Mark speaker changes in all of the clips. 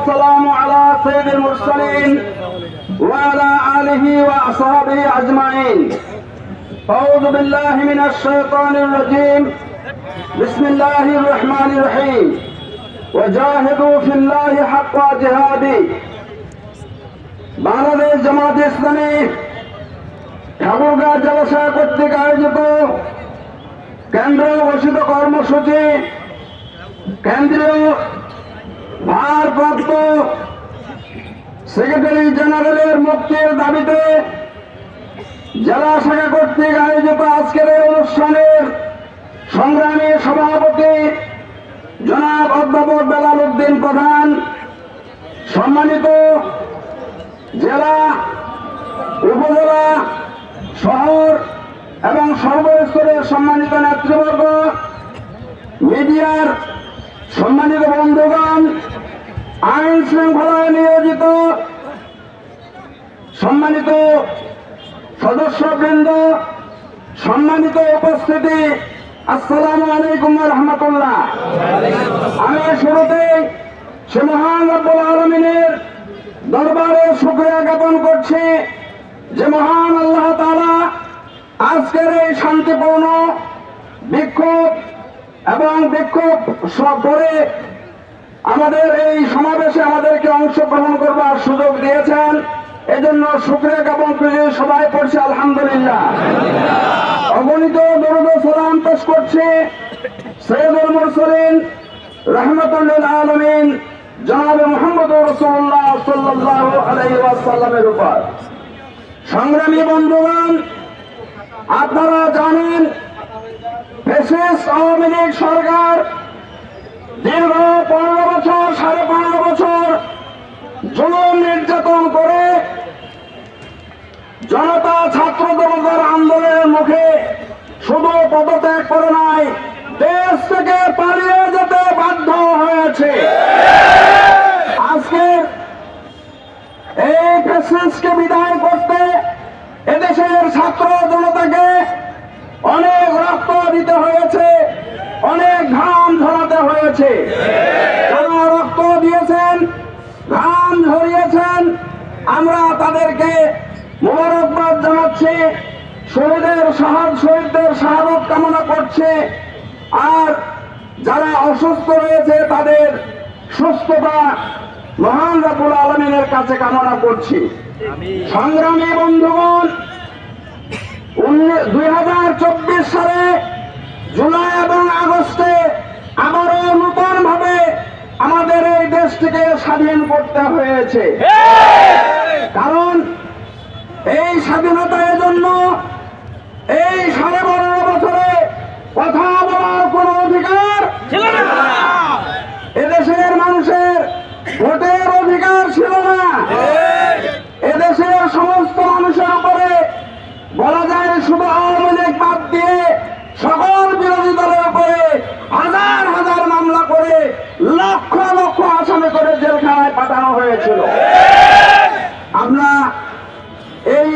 Speaker 1: والسلام على سيد المرسلين وعلى آله وأصحابه أجمعين أعوذ بالله من الشيطان الرجيم بسم الله الرحمن الرحيم وجاهدوا في الله حق جهاده বাংলাদেশ জামাত ইসলামী ঠাকুরগাঁ জলাশয় কর্তৃক আয়োজিত কেন্দ্র ঘোষিত কর্মসূচি কেন্দ্রীয় ভারপ্রাপ্ত সেক্রেটারি জেনারেলের মুক্তির দাবিতে জেলা শাখা কর্তৃক আয়োজিত আজকের এই অনুষ্ঠানের সংগ্রামী সভাপতি জনাব অধ্যাপক বেলাল উদ্দিন প্রধান, সম্মানিত জেলা, উপজেলা, শহর এবং সর্বস্তরের সম্মানিত নেতৃবর্গ, মিডিয়ার সম্মানিত বন্ধুগণ আইন শৃঙ্খলায় নিয়োজিত সম্মানিত সদস্যবৃন্দ, সম্মানিত উপস্থিতি, আসসালামু আলাইকুম রহমতুল্লাহ। আমি শুরুতে সে মহান রব্বুল আলমিনের দরবারে শুক্রিয়া জ্ঞাপন করছি যে মহান আল্লাহ তাআলা আজকের এই শান্তিপূর্ণ বিক্ষোভ এবং বিক্ষোভ সব করে আমাদের এই সমাবেশে আমাদেরকে অংশগ্রহণ করবার সুযোগ দিয়েছেন। এজন্য শুক্রিয়া জ্ঞাপন করে, সবাই পড়ছে আলহামদুলিল্লাহ। অগণিত দরুদ সালাম পেশ করছে সৈয়দুল মুরসালিন রহমতুল্লিল আলমিন, জনাবে মোহাম্মদ রসুল্লাহ সাল্লাহ আলাইহি ওয়াসাল্লামের উপর। সংগ্রামী বন্ধুগণ, আপনারা জানেন ফেসিস আওয়ামী লীগ সরকার দীর্ঘ পনেরো বছর, সাড়ে পনেরো বছর জুলুম নির্যাতন করে জনতা ছাত্র জনতার আন্দোলনের মুখে শুধু পদত্যাগ করে নাই। দেশ থেকে পালিয়ে যেতে বাধ্য হয়েছে আজকে এই প্রেসিডেন্সকে বিদায় করতে এদেশের ছাত্র জনতাকে অনেক রক্ত দিতে হয়েছে অনেক ঘাম হয়েছে যারা রক্ত দিয়েছেন, ঘাম ঝরিয়েছেন আমরা তাদেরকে মোবারকবাদ জানাচ্ছি। শহীদের সাহায্য শহীদদের শাহাদত কামনা করছে। আর যারা অসুস্থ রয়েছে, তাদের সুস্থতা মহান রাবুল আলমিনের কাছে কামনা করছি। সংগ্রামী বন্ধুগণ দুই হাজার চব্বিশ সালে জুলাই এবং আগস্টে দেশটিকে স্বাধীন করতে হয়েছে। কারণ এই স্বাধীনতা এজন্য এই সাড়ে পনেরো বছরে কথা বলার কোন অধিকার
Speaker 2: ছিল না।
Speaker 1: এদেশের মানুষের ভোটের অধিকার ছিল না। এদেশের সমস্ত মানুষের উপরে বলা যায় শুধু আওয়ামী লীগ বাদ দিয়ে সকল বিরোধী দলের উপরে হাজার হাজার মামলা করে লক্ষ লক্ষ আসামি করে জেলখানায় পাঠানো হয়েছিল আমরা এই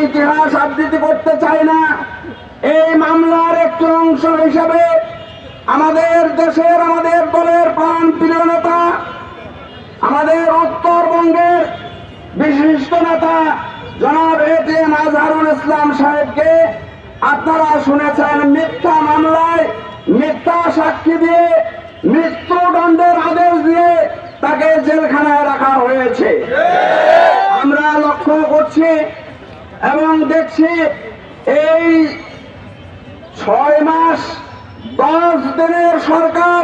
Speaker 1: আবৃত্তি করতে চাই না। এই মামলার একটি অংশ হিসেবে আমাদের দেশের, আমাদের দলের প্রাণ প্রিয় নেতা, আমাদের উত্তরবঙ্গের বিশিষ্ট নেতা জনাব এ টি এম আজহারুল ইসলাম সাহেবকে আপনারা শুনেছেন মিথ্যা মামলায় মিথ্যা সাক্ষী দিয়ে, মৃত্যুদণ্ডের আদেশ দিয়ে তাকে জেলখানায় রাখা হয়েছে। আমরা লক্ষ্য করছি এবং দেখছি এই ছয় মাস দশ দিনের সরকার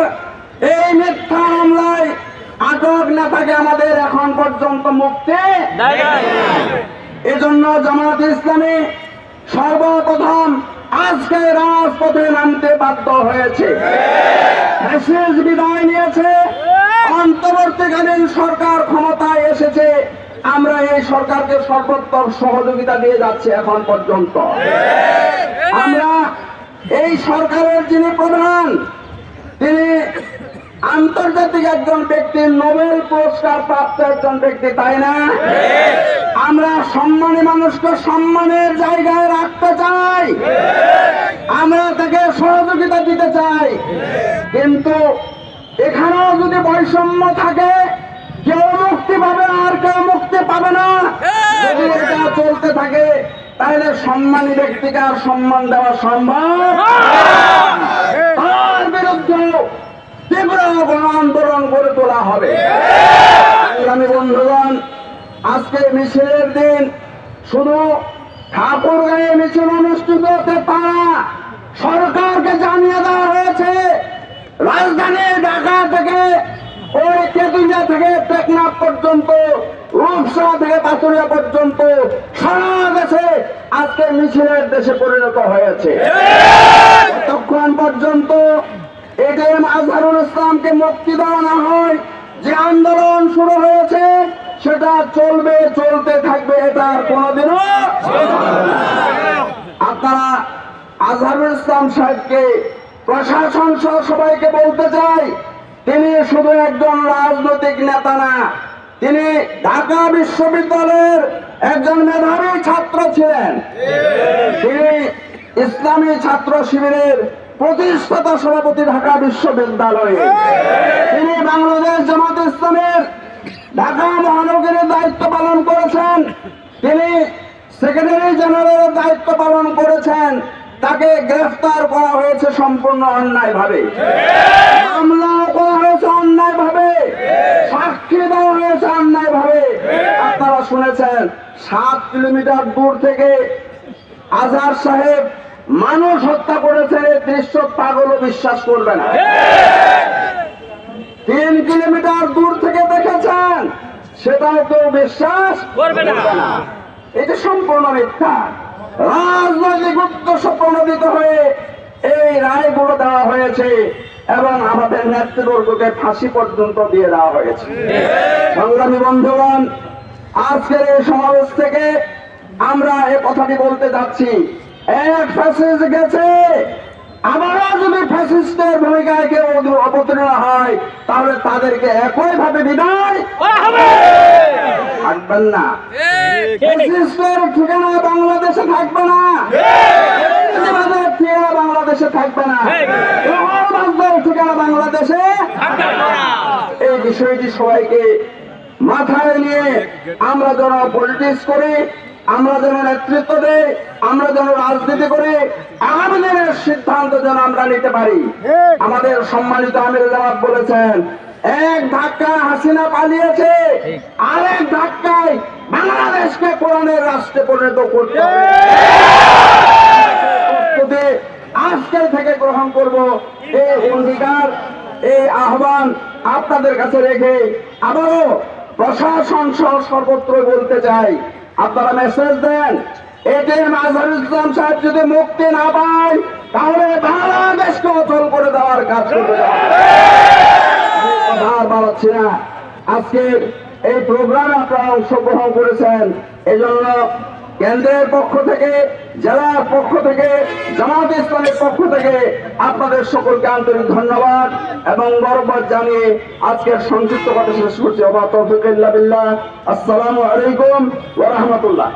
Speaker 1: এই মিথ্যা মামলায় আটক নেতাকে আমাদের এখন পর্যন্ত মুক্তি। এজন্য জামাত ইসলামী সর্বপ্রথম আজকে রাজপথে নামতে বাধ্য হয়েছে। বিদায় নিয়েছে। অন্তর্বর্তীকালীন সরকার ক্ষমতায় এসেছে। আমরা এই সরকারকে সর্বোত্তম সহযোগিতা দিয়ে যাচ্ছি এখন পর্যন্ত। আমরা এই সরকারের যিনি প্রধান, তিনি আন্তর্জাতিক একজন ব্যক্তি, নোবেল পুরস্কার প্রাপ্ত একজন ব্যক্তি, তাই না? আমরা সম্মানী মানুষকে সম্মানের জায়গায় রাখতে চাই। আমরা তাকে সহযোগিতা দিতে চাই। কিন্তু এখানেও যদি বৈষম্য থাকে কেউ মুক্তি পাবে না যদি এটা চলতে থাকে তাহলে সম্মানী ব্যক্তিকে আর সম্মান দেওয়া সম্ভব তার বিরুদ্ধে তীব্র গণ আন্দোলন গড়ে তোলা হবে। আমি বন্ধুগণ, আজকে মিছিলের দিন শুধু ঠাকুর গায়ে মিছিল অনুষ্ঠিত হতে পারা সরকারকে জানিয়ে দেওয়া হয়েছে, রাজধানী ঢাকা থেকে ওই তেতুলিয়া থেকে টেকনাফ পর্যন্ত থেকে পাতুরিয়া পর্যন্ত সারা দেশে আজকে মিছিলের দেশে পরিণত হয়েছে। ততক্ষণ পর্যন্ত এটিএম আজহারুল ইসলামকে মুক্তি দেওয়া হয়, যে আন্দোলন শুরু হয়েছে, সেটা চলবে, চলতে থাকবে, এটা কোনোদিনও আপনারা আজহারুল ইসলাম সাহেবকে, প্রশাসন সহ সবাইকে বলতে চাই তিনি শুধু একজন রাজনৈতিক নেতা না, তিনি ঢাকা বিশ্ববিদ্যালয়ের একজন মেধাবী ছাত্র ছিলেন। তিনি ইসলামী ছাত্র শিবিরের প্রতিষ্ঠাতা সভাপতি ঢাকা বিশ্ববিদ্যালয়ে। তিনি বাংলাদেশ জামাত ইসলামের ঢাকা মহানগরীর দায়িত্ব পালন করেছেন। তিনি সেক্রেটারি জেনারেলের দায়িত্ব পালন করেছেন। তাকে গ্রেফতার করা হয়েছে সম্পূর্ণ অন্যায় ভাবে মামলা অন্যায় ভাবে সাক্ষী দেওয়া হয়েছে অন্যায় ভাবে আপনারা শুনেছেন সাত কিলোমিটার দূর থেকে আজহার সাহেব মানুষ হত্যা করেছেন এই দৃশ্য পাগলও বিশ্বাস করবে না। তিন কিলোমিটার দূর থেকে দেখেছেন সেটাও কেউ বিশ্বাস
Speaker 2: করবে না।
Speaker 1: এটা সম্পূর্ণ মিথ্যা। রাজনৈতিক উদ্দেশ্য প্রণোদিত হয়ে এই রায়গুলো দেওয়া হয়েছে। এবং আমাদের নেতৃবর্গকে ফাঁসি পর্যন্ত দিয়ে দেওয়া হয়েছে। সংগ্রামী বন্ধুগণ, আজকের এই সমাবেশ থেকে আমরা এ কথাটি বলতে যাচ্ছি। এক ফাঁসি গেছে। আবারও যদি ফ্যাসিস্টের ভূমিকায় কেউ অবতীর্ণ হয় তাহলে তাদেরকে একইভাবে বিদায় থাকবেন না। ফ্যাসিস্টের ঠিকানা বাংলাদেশে থাকবে না। ঠিকানা বাংলাদেশে থাকবে না। ঠিকানা বাংলাদেশে এই বিষয়টি সবাইকে মাথায় নিয়ে আমরা যেন পলিটিক্স করি আমরা যেন নেতৃত্ব দেই আমরা যেন রাজনীতি করি আগামী দিনের সিদ্ধান্ত যেন আমরা নিতে পারি। আমাদের সম্মানিত আমির জামাত বলেছেন এক ধাক্কা হাসিনা পালিয়েছে আরেক ধাক্কায় বাংলাদেশকে কোরআনের রাষ্ট্রে পরিণত করতে হবে। আজকের থেকে গ্রহণ করব। এই অঙ্গীকার এই আহ্বান আপনাদের কাছে রেখে আবারও প্রশাসন সহ সর্বত্র বলতে চাই আপনারা মেসেজ দেন। এদের মাঝার ইসলাম সাহেব যদি মুক্তি না পায়, তাহলে বাংলাদেশকে অচল করে দেওয়ার কাজ করবে। না। আজকের এই প্রোগ্রামে আপনারা অংশগ্রহণ করেছেন। এজন্য কেন্দ্রের পক্ষ থেকে, জেলার পক্ষ থেকে, জামাত ইসলামের পক্ষ থেকে আপনাদের সকলকে আন্তরিক ধন্যবাদ এবং বরবাদ জানিয়ে আজকের সংযুক্ত কথা শেষ করছি। অবা আসসালামু আলাইকুম ওয়া রাহমাতুল্লাহ।